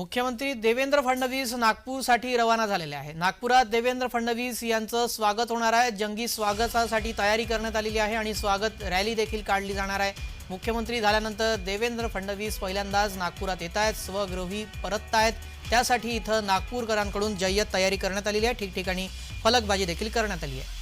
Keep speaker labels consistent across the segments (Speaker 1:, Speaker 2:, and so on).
Speaker 1: मुख्यमंत्री देवेंद्र फडणवीस नागपूरसाठी रवाना झालेले आहे नागपुरात देवेंद्र फडणवीस यांचं स्वागत होणार आहे. जंगी स्वागतासाठी तयारी करण्यात आलेली आहे आणि स्वागत रॅली देखील काढली जाणार आहे. मुख्यमंत्री झाल्यानंतर देवेंद्र फडणवीस पहिल्यांदाच नागपुरात येत आहेत. स्वगृही परतत आहेत. त्यासाठी इथं नागपूरकरांकडून जय्यत तयारी करण्यात आलेली आहे. ठिकठिकाणी फलकबाजी देखील करण्यात आली आहे.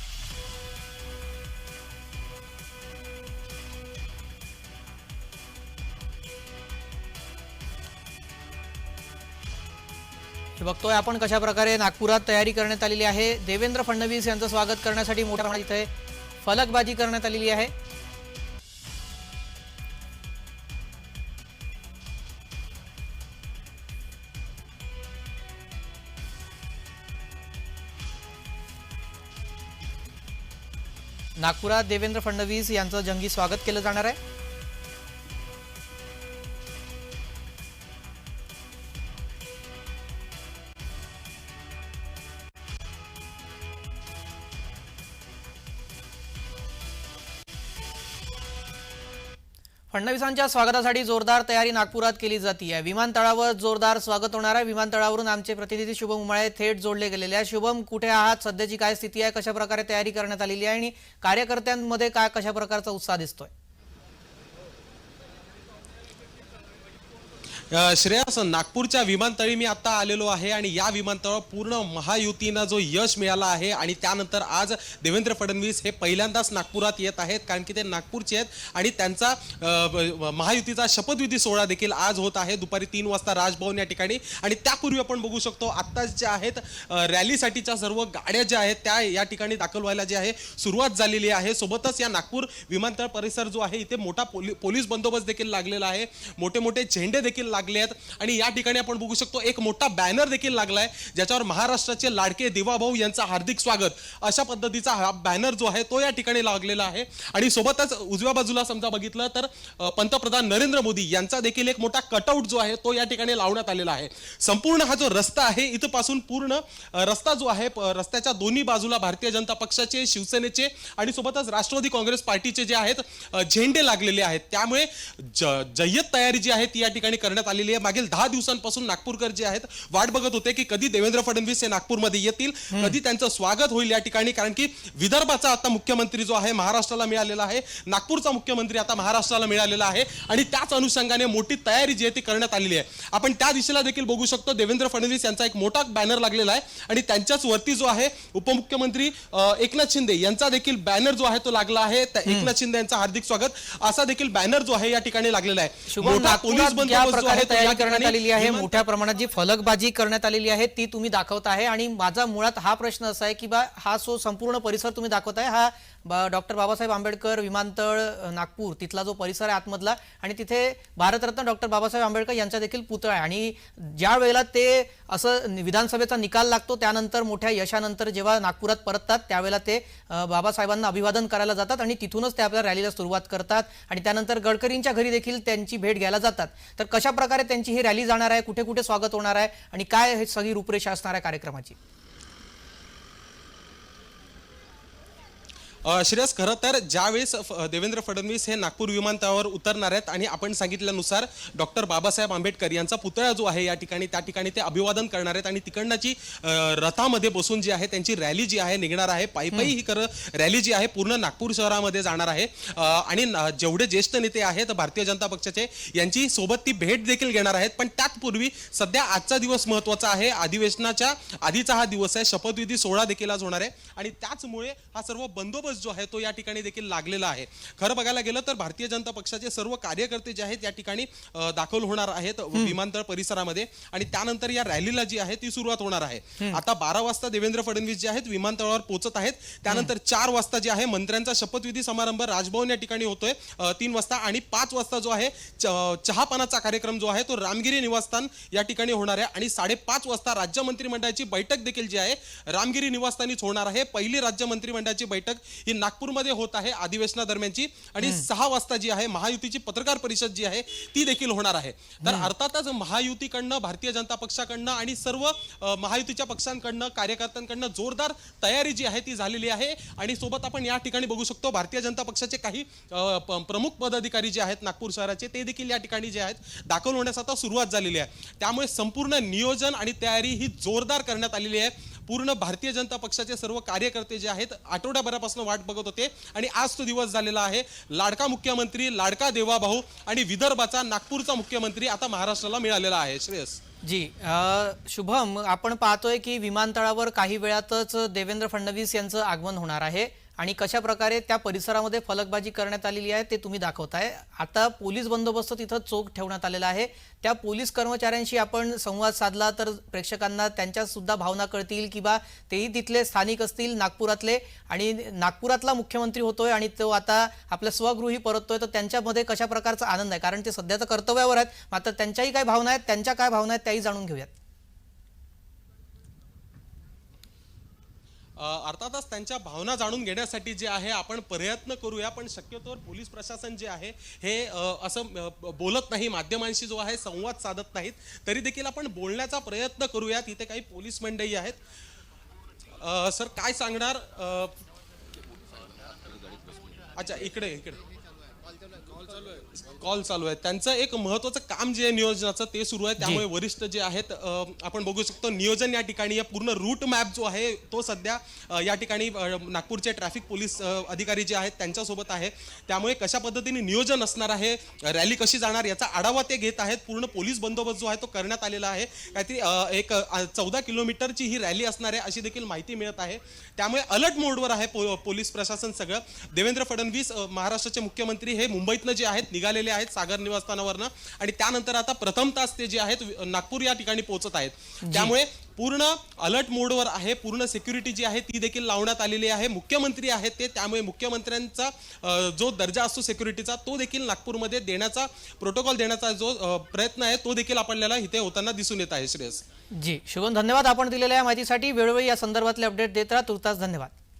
Speaker 1: बघतोय आपण कशा प्रकारे नागपुरात तयारी करण्यात आलेली आहे. देवेंद्र फडणवीस यांचं स्वागत करण्यासाठी मोठ्या प्रमाणात इथे फलकबाजी करण्यात आलेली आहे. नागपुरात देवेंद्र फडणवीस यांचं जंगी स्वागत केलं जाणार आहे. फडणवीसांच्या स्वागतासाठी जोरदार तयारी नागपुरात केली जाते विमानतळावर जोरदार स्वागत होणार आहे. विमानतळावरून आमचे प्रतिनिधी शुभम उमाळे थेट जोडले गेलेले आहे शुभम कुठे आहात? सध्याची काय स्थिती आहे? कशा प्रकारे तयारी करण्यात आलेली आहे? आणि कार्यकर्त्यांमध्ये काय कशा प्रकारचा उत्साह दिसतोय?
Speaker 2: श्रेयस नागपूरच्या विमानतळी मी आता आलेलो आहे आणि या विमानतळावर पूर्ण महायुतीनं जो यश मिळाला आहे आणि त्यानंतर आज देवेंद्र फडणवीस हे पहिल्यांदाच नागपुरात येत आहेत कारण की ते नागपूरचे आहेत आणि त्यांचा महायुतीचा शपथविधी सोहळा देखील आज होत आहे दुपारी तीन वाजता राजभवन या ठिकाणी. आणि त्यापूर्वी आपण बघू शकतो आत्ता ज्या आहेत रॅलीसाठीच्या सर्व गाड्या ज्या आहेत त्या या ठिकाणी दाखल व्हायला जे आहे सुरुवात झालेली आहे. सोबतच या नागपूर विमानतळ परिसर जो आहे इथे मोठा पोली पोलीस बंदोबस्त देखील लागलेला आहे. मोठे मोठे झेंडे देखील लागले आहेत. आणि या ठिकाणी आपण बघू शकतो एक मोठा बॅनर देखील लागलाय ज्याच्यावर महाराष्ट्राचे लाडके दिवाभाऊ यांचं हार्दिक स्वागत. अशा पद्धतीचा हा बॅनर जो आहे तो या ठिकाणी लागलेला आहे. आणि सोबतच उजव्या बाजूला समजा बघितलं तर पंतप्रधान नरेंद्र मोदी यांचा देखील एक मोठा कटआउट जो आहे तो या ठिकाणी लावण्यात आलेला आहे. संपूर्ण हा जो रस्ता आहे इथपासून पूर्ण रस्ता जो आहे रस्त्याच्या दोन्ही बाजूला भारतीय जनता पक्षाचे शिवसेनेचे आणि सोबतच राष्ट्रवादी काँग्रेस पार्टीचे जे आहेत झेंडे लागलेले आहेत. त्यामुळे ज- जय्यत तयारी जी आहे ती या ठिकाणी करण्यात आलेली आहे. मागील दहा दिवसांपासून नागपूरकर जे आहेत वाट बघत होते की कधी देवेंद्र फडणवीस हे नागपूरमध्ये येतील कधी त्यांचं स्वागत होईल या ठिकाणी. कारण की विदर्भाचा आता मुख्यमंत्री जो आहे महाराष्ट्राला मिळालेला आहे. नागपूरचा मुख्यमंत्री आता महाराष्ट्राला मिळालेला आहे. आणि त्याच अनुषंगाने मोठी तयारी जी आहे ती करण्यात आलेली आहे. आपण त्या दिशेला देखील बघू शकतो देवेंद्र फडणवीस यांचा एक मोठा बॅनर लागलेला आहे. आणि त्यांच्याच वरती जो आहे उपमुख्यमंत्री एकनाथ शिंदे यांचा देखील बॅनर जो आहे तो लागला आहे. एकनाथ शिंदे यांचा हार्दिक स्वागत. असा देखील बॅनर जो आहे या ठिकाणी लागलेला आहे. मोठा पोलीस बंदोबस्त आहे
Speaker 1: तयारी करण्यात आलेली आहे मोठ्या प्रमाणात जी फलकबाजी करण्यात आलेली आहे ती तुम्ही दाखवत आहे. आणि माझा मुळात हा प्रश्न असा आहे की बा हा जो संपूर्ण परिसर तुम्ही दाखवत आहे. हा डॉक्टर बाबासाहेब आंबेडकर विमानतळ नागपूर तिथला जो परिसर आहे आतमधला आणि तिथे भारतरत्न डॉक्टर बाबासाहेब आंबेडकर यांचा देखील पुतळा आहे. आणि ज्या वेळेला ते असं विधानसभेचा निकाल लागतो त्यानंतर मोठ्या यशानंतर जेव्हा नागपुरात परततात त्यावेळेला ते बाबासाहेबांना अभिवादन करायला जातात आणि तिथूनच ते आपल्या रॅलीला सुरुवात करतात. आणि त्यानंतर गडकरींच्या घरी देखील त्यांची भेट घ्यायला जातात. तर कशा प्रकारे त्यांची ही रॅली जाणार आहे कुठे कुठे स्वागत होणार आहे आणि काय हे सगळी रूपरेषा असणार आहे कार्यक्रमाची?
Speaker 2: श्रेयस खरं तर ज्यावेळेस देवेंद्र फडणवीस हे नागपूर विमानतळावर उतरणार आहेत आणि आपण सांगितल्यानुसार डॉक्टर बाबासाहेब आंबेडकर यांचा पुतळा जो आहे या ठिकाणी त्या ठिकाणी ते अभिवादन करणार आहेत आणि तिकडनाची रथामध्ये बसून जी आहे त्यांची रॅली जी आहे निघणार आहे. पायी पायी ही कर रॅली जी आहे पूर्ण नागपूर शहरामध्ये जाणार आहे. आणि जेवढे ज्येष्ठ नेते आहेत भारतीय जनता पक्षाचे यांची सोबत ती भेट देखील घेणार आहेत. पण त्याचपूर्वी सध्या आजचा दिवस महत्त्वाचा आहे. अधिवेशनाच्या आधीचा हा दिवस आहे. शपथविधी सोहळा देखील आज होणार आहे. आणि त्याचमुळे हा सर्व बंदोबस्त जो आहे तो या ठिकाणी देखील लागलेला आहे. खरं बघायला गेलं तर भारतीय जनता पक्षाचे सर्व कार्यकर्ते जे आहेत या ठिकाणी दाखल होणार आहेत विमानतळ परिसरामध्ये आणि त्यानंतर या रॅलीला जी आहे ती सुरुवात होणार आहे. आता बारा वाजता देवेंद्र फडणवीस जे आहेत विमानतळावर पोहोचत आहेत. त्यानंतर चार वाजता जे आहे मंत्र्यांचा शपथविधी समारंभ राजभवन या ठिकाणी होतोय. तीन वाजता आणि पाच वाजता जो आहे चहापानाचा कार्यक्रम जो आहे तो रामगिरी निवासस्थान या ठिकाणी होणार आहे. आणि साडेपाच वाजता राज्य मंत्रिमंडळाची बैठक देखील जी आहे रामगिरी निवासस्थानीच होणार आहे. पहिली राज्य मंत्रिमंडळाची बैठक ही नागपूरमध्ये होत आहे अधिवेशनादरम्यानची आणि सहा वाजता जी आहे महायुतीची पत्रकार परिषद जी आहे ती देखील होणार आहे. तर अर्थातच महायुतीकडनं भारतीय जनता पक्षाकडनं आणि सर्व महायुतीच्या पक्षांकडनं कार्यकर्त्यांकडनं जोरदार तयारी जी आहे ती झालेली आहे. आणि सोबत आपण या ठिकाणी बघू शकतो भारतीय जनता पक्षाचे काही प्रमुख पदाधिकारी जे आहेत नागपूर शहराचे ते देखील या ठिकाणी जे आहेत दाखल होण्यास आता सुरुवात झालेली आहे. त्यामुळे संपूर्ण नियोजन आणि तयारी ही जोरदार करण्यात आलेली आहे. पूर्ण भारतीय जनता पक्षाचे सर्व कार्यकर्ते जे आहेत आठवड्याभरापासून वाट बघत होते. आणि आज तो दिवस झालेला आहे. लाडका मुख्यमंत्री लाडका देवाभाऊ आणि विदर्भाचा नागपूरचा मुख्यमंत्री आता महाराष्ट्राला मिळालेला आहे. श्रेयस.
Speaker 1: जी शुभम आपण पाहतोय की विमानतळावर काही वेळातच देवेंद्र फडणवीस यांचं आगमन होणार आहे. आणि कशा प्रकारे त्या परिसरामध्ये फलकबाजी करण्यात आलेली आहे ते तुम्ही दाखवताय. आता पोलीस बंदोबस्त तिथं चोख ठेवण्यात आलेला आहे. त्या पोलीस कर्मचाऱ्यांशी आपण संवाद साधला तर प्रेक्षकांना त्यांच्या सुद्धा भावना कळतील किंवा तेही तिथले स्थानिक असतील नागपुरातले आणि नागपुरातला मुख्यमंत्री होतोय आणि तो आता आपल्या स्वगृही परततोय तर त्यांच्यामध्ये कशा प्रकारचा आनंद आहे? कारण ते सध्याचं कर्तव्यावर आहेत. मात्र त्यांच्याही काय भावना आहेत? त्यांच्या काय भावना आहेत? त्याही जाणून घेऊयात.
Speaker 2: अर्थातच त्यांच्या भावना जाणून घेण्यासाठी जे आहे आपण प्रयत्न करूया. पण शक्यतोवर पोलीस प्रशासन जे आहे हे असं बोलत नाही माध्यमांशी जो आहे संवाद साधत नाहीत. तरी देखील आपण बोलण्याचा प्रयत्न करूया. तिथे काही पोलीस मंडळी आहेत. सर काय सांगणार? अच्छा इकडे इकडे. कॉल चालू आहे. त्यांचं एक महत्वाचं काम जे आहे नियोजनाचं ते सुरू आहे. त्यामुळे वरिष्ठ जे आहेत अ, आपण बघू शकतो नियोजन या ठिकाणी या पूर्ण रूट मॅप जो आहे तो सध्या अ, या ठिकाणी अ, नागपूरचे ट्रॅफिक पोलीस अ, अधिकारी जे आहेत त्यांच्यासोबत आहे. त्यामुळे कशा पद्धतीने नियोजन असणार आहे रॅली कशी जाणार याचा आढावा ते घेत आहेत. पूर्ण पोलीस बंदोबस्त जो आहे तो करण्यात आलेला आहे. काहीतरी अ, एक चौदा किलोमीटरची ही रॅली असणार आहे अशी देखील माहिती मिळत आहे. त्यामुळे अलर्ट मोडवर आहे पो- पोलीस प्रशासन सगळं. देवेंद्र फडणवीस अ, महाराष्ट्राचे मुख्यमंत्री हे मुंबईतनं जे आहेत निघालेले आहेत सागर निवासस्थानावरनं. आणि त्यानंतर आता प्रथम तास ते जे आहेत नागपूर या ठिकाणी पोहोचत आहेत. त्यामुळे पूर्ण अलर्ट मोडवर आहे पूर्ण सिक्युरिटी जी आहे ती देखील लावण्यात आलेली आहे. मुख्यमंत्री आहेत ते त्यामुळे मुख्यमंत्र्यांचा जो दर्जा असतो सिक्युरिटीचा तो देखील नागपूरमध्ये देण्याचा प्रोटोकॉल देण्याचा जो प्रयत्न आहे तो देखील आपल्याला इथे होताना दिसून येत आहे श्रेयस.
Speaker 1: जी. शुभम धन्यवाद आपण दिलेल्या माहितीसाठी. वेळोवेळी या संदर्भातले अपडेट देत राहा. तुर्तास धन्यवाद.